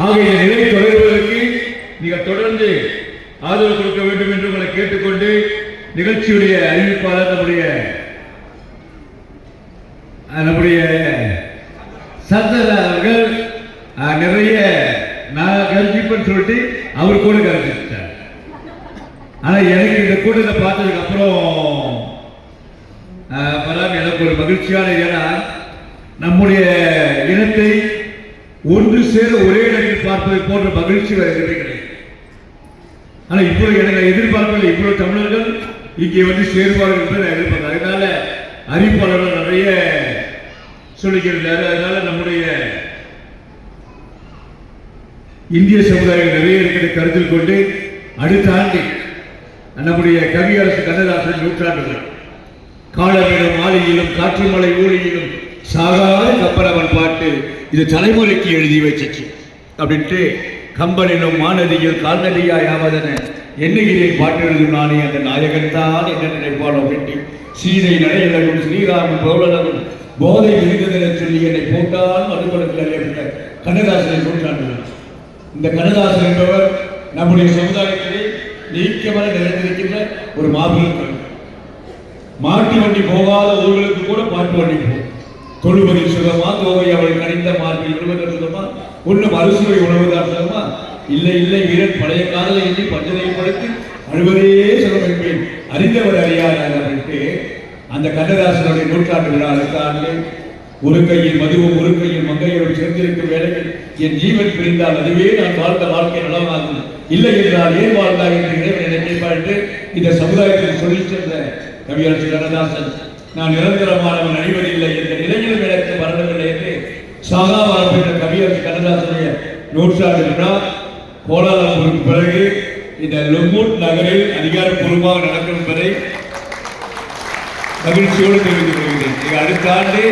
ஆக இந்த நிலை தொடர்வதற்கு நீங்கள் தொடர்ந்து ஆதரவு கொடுக்க வேண்டும் என்று உங்களை கேட்டுக்கொண்டு நிகழ்ச்சியுடைய அறிவிப்பாளர் நம்முடைய நம்முடைய சந்தர் அவர்கள் நிறைய நான் கருதிப்பேன்னு சொல்லிட்டு அவர் கூட கருதிட்டார் ஆனா எனக்கு இந்த கூட்டத்தை பார்த்ததுக்கு அப்புறம் அஹ், எனக்கு ஒரு மகிழ்ச்சியான ஏன்னா நம்முடைய இனத்தை ஒன்று சேர ஒரே இடத்தில் பார்ப்பதை போன்ற மகிழ்ச்சி வேறு எதுவுமே கிடையாது. ஆனா இவ்வளவு எனக்கு எதிர்பார்ப்பில் இவ்வளவு தமிழர்கள் இங்கே வந்து சேருவார்கள் என்று நான் எதிர்பார்க்கிறேன் அதனால அறிவிப்பாளர்கள் நிறைய சொல்லிக்கிறாரு அதனால நம்முடைய இந்திய சமுதாயம் நிறைய இருக்கிற கருத்தில் கொண்டு அடுத்த ஆண்டு நம்முடைய கவியரசு கண்ணதாசன் நூற்றாண்டுகள். காலவேடும் மாலையிலும் காற்று மலை ஊழியிலும் சாகாத கப்பரவன் பாட்டு இது தலைமுறைக்கு எழுதி வச்சிச்சு. அப்படின்ட்டு கம்பனிலும் மாநதியில் கால்நதியாய் ஆவதென எண்ணுகிறேன் பாட்டு எழுதும் நானே அந்த நாயகன் தான் என்ன நினைப்பாளோ அப்படின்ட்டு சீதை நடையிலும் ஸ்ரீராமன் பௌலனும் போதை விழுந்ததென சொல்லி என்னை போட்டால் மறுபலத்தில் அறியப்பட்ட கண்ணதாசனை போட்டாண்டு இந்த கண்ணதாசன் என்பவர் நம்முடைய சமுதாயத்திலே நீக்கமர நிறைந்திருக்கின்ற ஒரு மாபெரும் மாட்டு வண்டி போகாத ஊர்களுக்கு கூட மாட்டு வண்டி போகும். தொழுவதில் சுகமா தோகை அவள் கணிந்த மார்பில் விழுவதற்கு சுகமா ஒன்றும் அறுசுவை உணவுதான் சுகமா? இல்லை இல்லை வீரன் பழைய காதலை எண்ணி பஞ்சனை படுத்து அழுவதே சுகம் என்பேன். அறிந்தவர் அறியாதார் அப்படின்ட்டு அந்த கண்ணதாசனுடைய நூற்றாண்டு விழா அடுத்த ஆண்டு ஒரு கையில் மதுவும் ஒரு கையில் மங்கையோடு சேர்ந்திருக்கும் வேலைகள் என் ஜீவன் பிரிந்தால் அதுவே நான் வாழ்ந்த வாழ்க்கை நலமாகும். இல்லை என்றால் ஏன் வாழ்ந்தாய் என்று இறைவன் நினைப்பார் என்று இந்த சமுதாயத்தில் சொல்லி சென்ற கவியரசு கண்ணதாசன் நான் நிரந்தரமானவன் அணிவதில்லை என்ற நிலையிலும் எனக்கு வரவில்லை என்று சாகா வரப்பட்ட கவியரசு கண்ணதாசனுடைய நூற்றாண்டு விழா கோலாலம்பூருக்கு பிறகு இந்த லும்பூட் நகரில் அதிகாரப்பூர்வமாக நடக்கும் என்பதை மகிழ்ச்சியோடு தெரிவித்துக் கொள்கிறேன். அடுத்த ஆண்டு